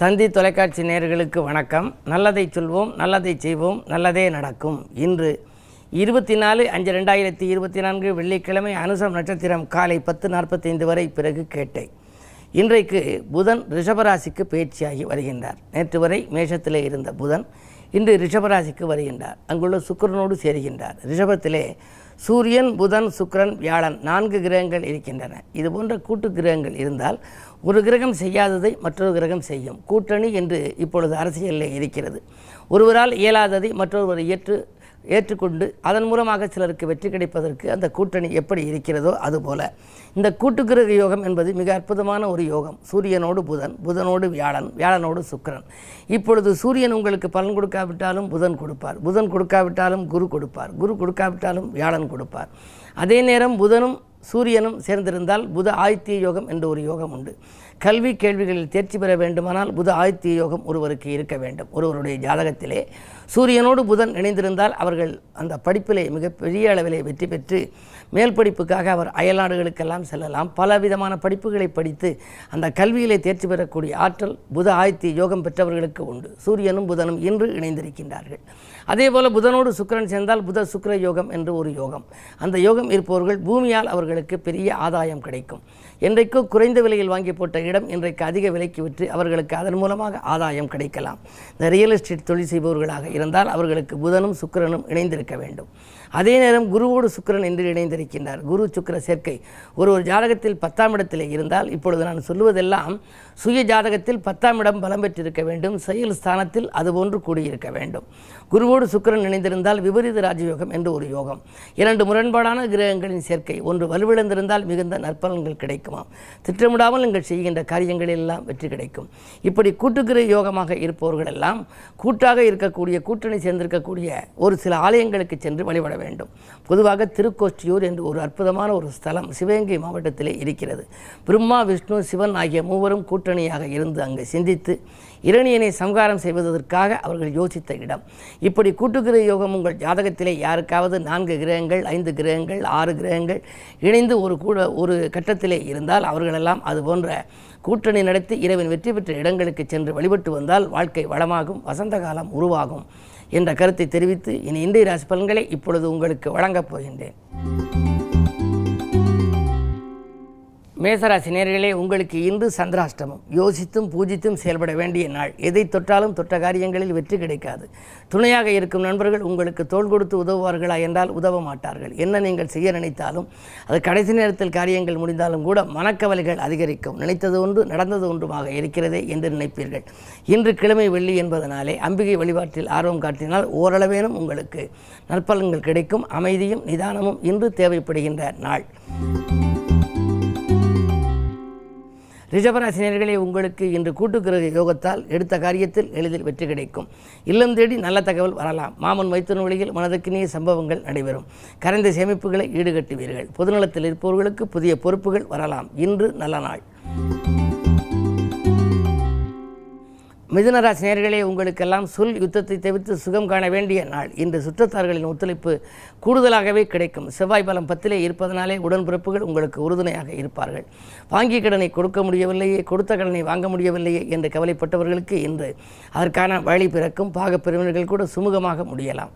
தந்தி தொலைக்காட்சி நேயர்களுக்கு வணக்கம். நல்லதை சொல்வோம் நல்லதை செய்வோம் நல்லதே நடக்கும். இன்று இருபத்தி நாலு அஞ்சு ரெண்டாயிரத்தி இருபத்தி நான்கு வெள்ளிக்கிழமை அனுசம் நட்சத்திரம் காலை பத்து நாற்பத்தைந்து வரை பிறகு கேட்டை இன்றைக்கு புதன் ரிஷபராசிக்கு பயிற்சியாகி வருகின்றார். நேற்று வரை மேஷத்திலே இருந்த புதன் இன்று ரிஷபராசிக்கு வருகின்றார். அங்குள்ள சுக்கரனோடு சேருகின்றார். ரிஷபத்திலே சூரியன் புதன் சுக்கரன் வியாழன் நான்கு கிரகங்கள் இருக்கின்றன. இது போன்ற கூட்டு கிரகங்கள் இருந்தால் ஒரு கிரகம் செய்யாததை மற்றொரு கிரகம் செய்யும். கூட்டணி என்று இப்பொழுது அரசியலில் இருக்கிறது. ஒருவரால் இயலாததை மற்றொருவர் ஏற்று ஏற்றுக்கொண்டு அதன் மூலமாக சிலருக்கு வெற்றி கிடைப்பதற்கு அந்த கூட்டணி எப்படி இருக்கிறதோ அதுபோல. இந்த கூட்டுக்கிரக யோகம் என்பது மிக அற்புதமான ஒரு யோகம். சூரியனோடு புதன் புதனோடு வியாழன் வியாழனோடு சுக்கரன். இப்பொழுது சூரியன் உங்களுக்கு பலன் கொடுக்காவிட்டாலும் புதன் கொடுப்பார். புதன் கொடுக்காவிட்டாலும் குரு கொடுப்பார். குரு கொடுக்காவிட்டாலும் வியாழன் கொடுப்பார். அதே நேரம் புதனும் சூரியனும் சேர்ந்திருந்தால் புத ஆதித்ய யோகம் என்ற ஒரு யோகம் உண்டு. கல்வி கேள்விகளில் தேர்ச்சி பெற வேண்டுமானால் புத ஆதித்ய யோகம் ஒருவருக்கு இருக்க வேண்டும். ஒருவருடைய ஜாதகத்திலே சூரியனோடு புதன் இணைந்திருந்தால் அவர்கள் அந்த படிப்பிலே மிகப்பெரிய அளவிலே வெற்றி பெற்று மேல் படிப்புக்காக அவர் அயல்நாடுகளுக்கெல்லாம் செல்லலாம். பல விதமான படிப்புகளை படித்து அந்த கல்வியிலே தேர்ச்சி பெறக்கூடிய ஆற்றல் புத ஆதித்ய யோகம் பெற்றவர்களுக்கு உண்டு. சூரியனும் புதனும் இன்று இணைந்திருக்கின்றார்கள். அதேபோல புதனோடு சுக்கிரன் சேர்ந்தால் புத சுக்கிர யோகம் என்று ஒரு யோகம். அந்த யோகம் இருப்பவர்கள் பூமியால் அவர்களுக்கு பெரிய ஆதாயம் கிடைக்கும். என்றைக்கோ குறைந்த விலையில் வாங்கி போட்ட இடம் இன்றைக்கு அதிக விலைக்கு விற்று அவர்களுக்கு அதன் மூலமாக ஆதாயம் கிடைக்கலாம். இந்த ரியல் எஸ்டேட் தொழில் செய்பவர்களாக இருந்தால் அவர்களுக்கு புதனும் சுக்கிரனும் இணைந்திருக்க வேண்டும். அதே நேரம் குருவோடு சுக்கிரன் என்று இணைந்திருக்கின்றார். குரு சுக்கிர சேர்க்கை ஒரு ஒரு ஜாதகத்தில் பத்தாம் இடத்திலே இருந்தால் இப்பொழுது நான் சொல்லுவதெல்லாம் சுய ஜாதகத்தில் பத்தாம் இடம் பலம் பெற்றிருக்க வேண்டும். செயல் ஸ்தானத்தில் அதுபோன்று கூடியிருக்க வேண்டும். குருவோடு சுக்கிரன் இணைந்திருந்தால் விபரீத ராஜயோகம் என்று ஒரு யோகம். இரண்டு முரண்பாடான கிரகங்களின் சேர்க்கை. ஒன்று வலுவிழந்திருந்தால் மிகுந்த நற்பலன்கள் கிடைக்குமாம். திட்டமிடாமல் நீங்கள் செய்கின்ற காரியங்களில் எல்லாம் வெற்றி கிடைக்கும். இப்படி கூட்டுக்கிற யோகமாக இருப்பவர்கள் எல்லாம் கூட்டாக இருக்கக்கூடிய கூட்டணி சேர்ந்திருக்கக்கூடிய ஒரு சில ஆலயங்களுக்கு சென்று வழிபட வேண்டும். பொதுவாக திருக்கோஷ்டியூர் என்று ஒரு அற்புதமான ஒரு ஸ்தலம் சிவகங்கை மாவட்டத்திலே இருக்கிறது. பிரம்மா விஷ்ணு சிவன் ஆகிய மூவரும் கூட்டணியாக இருந்து அங்கு சிந்தித்து இரணியனை சம்காரம் செய்வதற்காக அவர்கள் யோசித்த இடம். இப்படி கூட்டுக்கிற யோகம் உங்கள் ஜாதகத்திலே யாருக்காவது நான்கு கிரகங்கள் ஐந்து கிரகங்கள் ஆறு கிரகங்கள் இணைந்து ஒரு கூட ஒரு கட்டத்திலே இருந்தால் அவர்களெல்லாம் அது போன்ற கூட்டணி நடத்தி இரவின் வெற்றி பெற்ற இடங்களுக்கு சென்று வழிபட்டு வந்தால் வாழ்க்கை வளமாகும் வசந்த காலம் உருவாகும் என்ற கருத்தை தெரிவித்து இனி இந்திய ராசி பலன்களை இப்பொழுது உங்களுக்கு வழங்கப் போகின்றேன். மேசராசி நேர்களே உங்களுக்கு இன்று சந்திராஷ்டமம். யோசித்தும் பூஜித்தும் செயல்பட வேண்டிய நாள். எதை தொட்டாலும் தொட்ட காரியங்களில் வெற்றி கிடைக்காது. துணையாக இருக்கும் நண்பர்கள் உங்களுக்கு தோள் கொடுத்து உதவுவார்களா என்றால் உதவ மாட்டார்கள். என்ன நீங்கள் செய்ய நினைத்தாலும் அது கடைசி நேரத்தில் காரியங்கள் முடிந்தாலும் கூட மனக்கவலைகள் அதிகரிக்கும். நினைத்தது ஒன்று நடந்தது ஒன்றுமாக இருக்கிறதே என்று நினைப்பீர்கள். இன்று கிழமை வெள்ளி என்பதனாலே அம்பிகை வழிபாட்டில் ஆர்வம் காட்டினால் ஓரளவேனும் உங்களுக்கு நற்பலன்கள் கிடைக்கும். அமைதியும் நிதானமும் இன்று தேவைப்படுகின்ற நாள். ரிஷபராசினியர்களே உங்களுக்கு இன்று கூட்டுக்கிரக யோகத்தால் எடுத்த காரியத்தில் எளிதில் வெற்றி கிடைக்கும். இல்லம் தேடி நல்ல தகவல் வரலாம். மாமன் மைத்துன வழியில் மனதுக்கினிய சம்பவங்கள் நடைபெறும். கரைந்த சேமிப்புகளை ஈடுகட்டுவீர்கள். பொதுநலத்தில் இருப்பவர்களுக்கு புதிய பொறுப்புகள் வரலாம். இன்று நல்ல நாள். மிதுனராசி நேர்களே உங்களுக்கெல்லாம் சொல் யுத்தத்தை தவிர்த்து சுகம் காண வேண்டிய நாள். இன்று சுற்றத்தார்களின் ஒத்துழைப்பு கூடுதலாகவே கிடைக்கும். செவ்வாய் பலம் பத்திலே இருப்பதனாலே உடன்பிறப்புகள் உங்களுக்கு உறுதுணையாக இருப்பார்கள். வாங்கிய கடனை கொடுக்க முடியவில்லையே கொடுத்த கடனை வாங்க முடியவில்லையே என்று கவலைப்பட்டவர்களுக்கு இன்று அதற்கான வழி பிறக்கும். பாகப்பிரிவினர்கள் கூட சுமூகமாக முடியலாம்.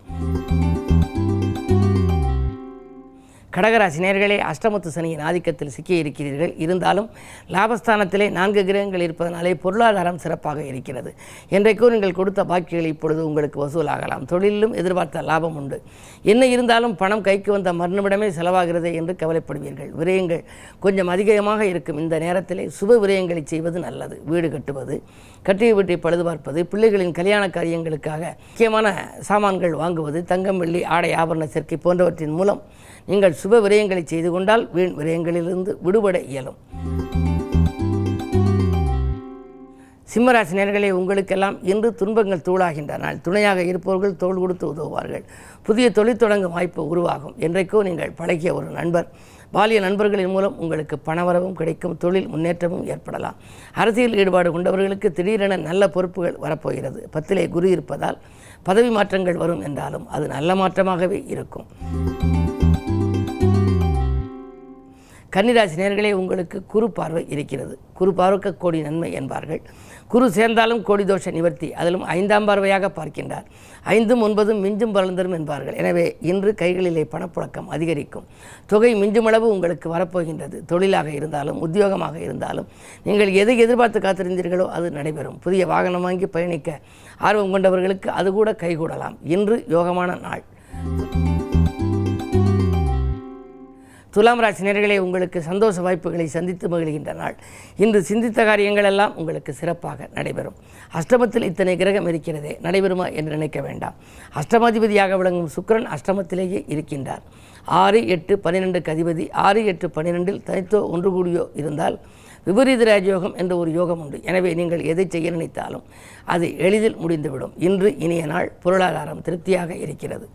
கடகராசி நேர்களே அஷ்டமத்து சனியின் ஆதிக்கத்தில் சிக்கி இருக்கிறீர்கள். இருந்தாலும் லாபஸ்தானத்திலே நான்கு கிரகங்கள் இருப்பதனாலே பொருளாதாரம் சிறப்பாக இருக்கிறது. என்றைக்கோ நீங்கள் கொடுத்த பாக்கிகள் இப்பொழுது உங்களுக்கு வசூலாகலாம். தொழிலிலும் எதிர்பார்த்த லாபம் உண்டு. என்ன இருந்தாலும் பணம் கைக்கு வந்த மறுநிமிடமே செலவாகிறது என்று கவலைப்படுவீர்கள். விரயங்கள் கொஞ்சம் அதிகமாக இருக்கும். இந்த நேரத்திலே சுப விரயங்களை செய்வது நல்லது. வீடு கட்டுவது கட்டிய வீட்டை பழுது பார்ப்பது பிள்ளைகளின் கல்யாண காரியங்களுக்காக முக்கியமான சாமான்கள் வாங்குவது தங்கம் வெள்ளி ஆடை ஆபரண சேர்க்கை போன்றவற்றின் மூலம் நீங்கள் சுப விரயங்களை செய்து கொண்டால் வீண் விரயங்களிலிருந்து விடுபட இயலும். சிம்மராசி நேர்களே உங்களுக்கெல்லாம் இன்று துன்பங்கள் தூளாகின்றனால் துணையாக இருப்பவர்கள் தோள் கொடுத்து உதவுவார்கள். புதிய தொழில் தொடங்கும் வாய்ப்பு உருவாகும். என்றைக்கோ நீங்கள் பழகிய ஒரு நண்பர். பாலிய நண்பர்களின் மூலம் உங்களுக்கு பணவரவும் கிடைக்கும். தொழில் முன்னேற்றமும் ஏற்படலாம். அரசியல் ஈடுபாடு கொண்டவர்களுக்கு திடீரென நல்ல பொறுப்புகள் வரப்போகிறது. பத்திலே குரு இருப்பதால் பதவி மாற்றங்கள் வரும் என்றாலும் அது நல்ல மாற்றமாகவே இருக்கும். கன்னிராசி நேர்களே உங்களுக்கு குரு பார்வை இருக்கிறது. குரு பார்க்க கோடி நன்மை என்பார்கள். குரு சேர்ந்தாலும் கோடி தோஷ நிவர்த்தி அதிலும் ஐந்தாம் பார்வையாக பார்க்கின்றார். ஐந்தும் ஒன்பதும் மிஞ்சும் பலந்தரும் என்பார்கள். எனவே இன்று கைகளிலே பணப்புழக்கம் அதிகரிக்கும். தொகை மிஞ்சுமளவு உங்களுக்கு வரப்போகின்றது. தொழிலாக இருந்தாலும் உத்தியோகமாக இருந்தாலும் நீங்கள் எதை எதிர்பார்த்து காத்திருந்தீர்களோ அது நடைபெறும். புதிய வாகனம் வாங்கி பயணிக்க ஆர்வம் கொண்டவர்களுக்கு அது கூட கைகூடலாம். இன்று யோகமான நாள். துலாம் ராசி நேர்களை உங்களுக்கு சந்தோஷ வாய்ப்புகளை சந்தித்து மகிழ்கின்ற நாள். இன்று சிந்தித்த காரியங்கள் எல்லாம் உங்களுக்கு சிறப்பாக நடைபெறும். அஷ்டமத்தில் இத்தனை கிரகம் இருக்கிறதே நடைபெறுமா என்று நினைக்க வேண்டாம். அஷ்டமாதிபதியாக விளங்கும் சுக்கிரன் அஷ்டமத்திலேயே இருக்கின்றார். ஆறு எட்டு பன்னிரெண்டுக்கு அதிபதி. ஆறு எட்டு பன்னிரெண்டில் தனித்தோ ஒன்று கூடியோ இருந்தால் விபரீத ராஜயோகம் என்ற ஒரு யோகம் உண்டு. எனவே நீங்கள் எதை செய்ய நினைத்தாலும் அது எளிதில் முடிந்துவிடும். இன்று இனிய நாள் பொருளாதாரம் திருப்தியாக இருக்கிறது.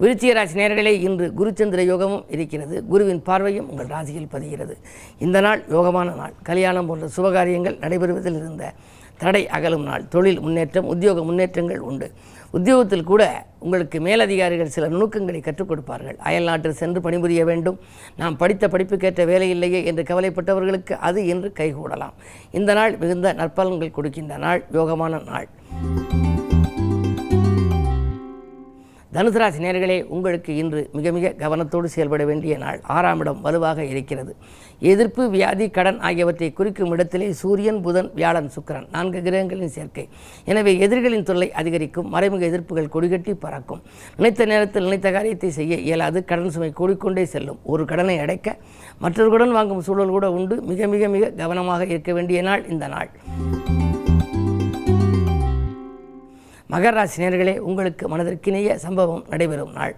விருச்சிக ராசி நேர்களே இன்று குருச்சந்திர யோகமும் இருக்கிறது. குருவின் பார்வையும் உங்கள் ராசியில் பதிகிறது. இந்த நாள் யோகமான நாள். கல்யாணம் போன்ற சுபகாரியங்கள் நடைபெறுவதில் இருந்த தடை அகலும் நாள். தொழில் முன்னேற்றம் உத்தியோக முன்னேற்றங்கள் உண்டு. உத்தியோகத்தில் கூட உங்களுக்கு மேலதிகாரிகள் சில நுணுக்கங்களை கற்றுக் கொடுப்பார்கள். அயல் நாட்டில் சென்று பணிபுரிய வேண்டும். நாம் படித்த படிப்புக்கேற்ற வேலை இல்லையே என்று கவலைப்பட்டவர்களுக்கு அது இன்று கைகூடலாம். இந்த நாள் மிகுந்த நற்பலன்கள் கொடுக்கின்ற நாள். யோகமான நாள். தனுசு ராசி நேர்களே உங்களுக்கு இன்று மிக மிக கவனத்தோடு செயல்பட வேண்டிய நாள். ஆறாம் இடம் வலுவாக இருக்கிறது. எதிர்ப்பு வியாதி கடன் ஆகியவற்றை குறிக்கும் இடத்திலே சூரியன் புதன் வியாழன் சுக்கிரன் நான்கு கிரகங்களின் சேர்க்கை. எனவே எதிரிகளின் தொல்லை அதிகரிக்கும் மறைமுக எதிர்ப்புகள் கொடிகட்டி பறக்கும். நினைத்த நேரத்தில் நினைத்த காரியத்தை செய்ய இயலாது. கடன் சுமை கூடிக்கொண்டே செல்லும். ஒரு கடனை அடைக்க மற்றொரு கடன் வாங்கும் சூழல் கூட உண்டு. மிக மிக மிக கவனமாக இருக்க வேண்டிய நாள் இந்த நாள். மகர ராசி நேர்களே உங்களுக்கு மனதிற்கிணைய சம்பவம் நடைபெறும் நாள்.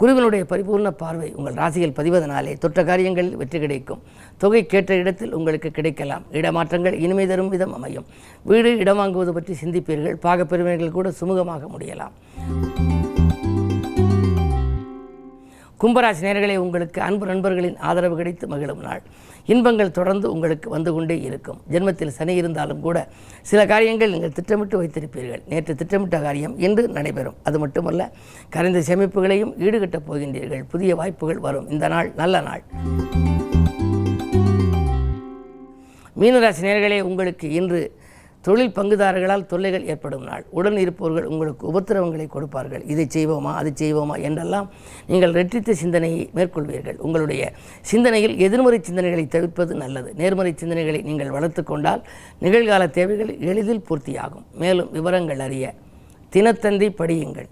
குருவினுடைய பரிபூர்ண பார்வை உங்கள் ராசியில் பதிவதனாலே தொற்ற காரியங்களில் வெற்றி கிடைக்கும். தொகை கேட்ட இடத்தில் உங்களுக்கு கிடைக்கலாம். இடமாற்றங்கள் இனிமை தரும் விதம் அமையும். வீடு இடம் வாங்குவது பற்றி சிந்திப்பீர்கள். பாகப்பெருமைகள் கூட சுமூகமாக முடியலாம். கும்பராசி நேர்களை உங்களுக்கு அன்பு நண்பர்களின் ஆதரவு கிடைத்து மகிழும் நாள். இன்பங்கள் தொடர்ந்து உங்களுக்கு வந்து கொண்டே இருக்கும். ஜென்மத்தில் சனி இருந்தாலும் கூட சில காரியங்கள் நீங்கள் திட்டமிட்டு வைத்திருப்பீர்கள். நேற்று திட்டமிட்ட காரியம் இன்று நடைபெறும். அது மட்டுமல்ல கரைந்த சேமிப்புகளையும் ஈடுகட்டப் போகின்றீர்கள். புதிய வாய்ப்புகள் வரும். இந்த நாள் நல்ல நாள். மீனராசி நேர்களே உங்களுக்கு இன்று தொழில் பங்குதாரர்களால் தொல்லைகள் ஏற்படும் நாள். உடன் இருப்பவர்கள் உங்களுக்கு உபத்திரவங்களை கொடுப்பார்கள். இதை செய்வோமா அதை செய்வோமா என்றெல்லாம் நீங்கள் ரெட்டித்த சிந்தனையை மேற்கொள்வீர்கள். உங்களுடைய சிந்தனையில் எதிர்மறை சிந்தனைகளை தவிர்ப்பது நல்லது. நேர்மறை சிந்தனைகளை நீங்கள் வளர்த்து கொண்டால் நிகழ்கால தேவைகள் எளிதில் பூர்த்தியாகும். மேலும் விவரங்கள் அறிய தினத்தந்தி படியுங்கள்.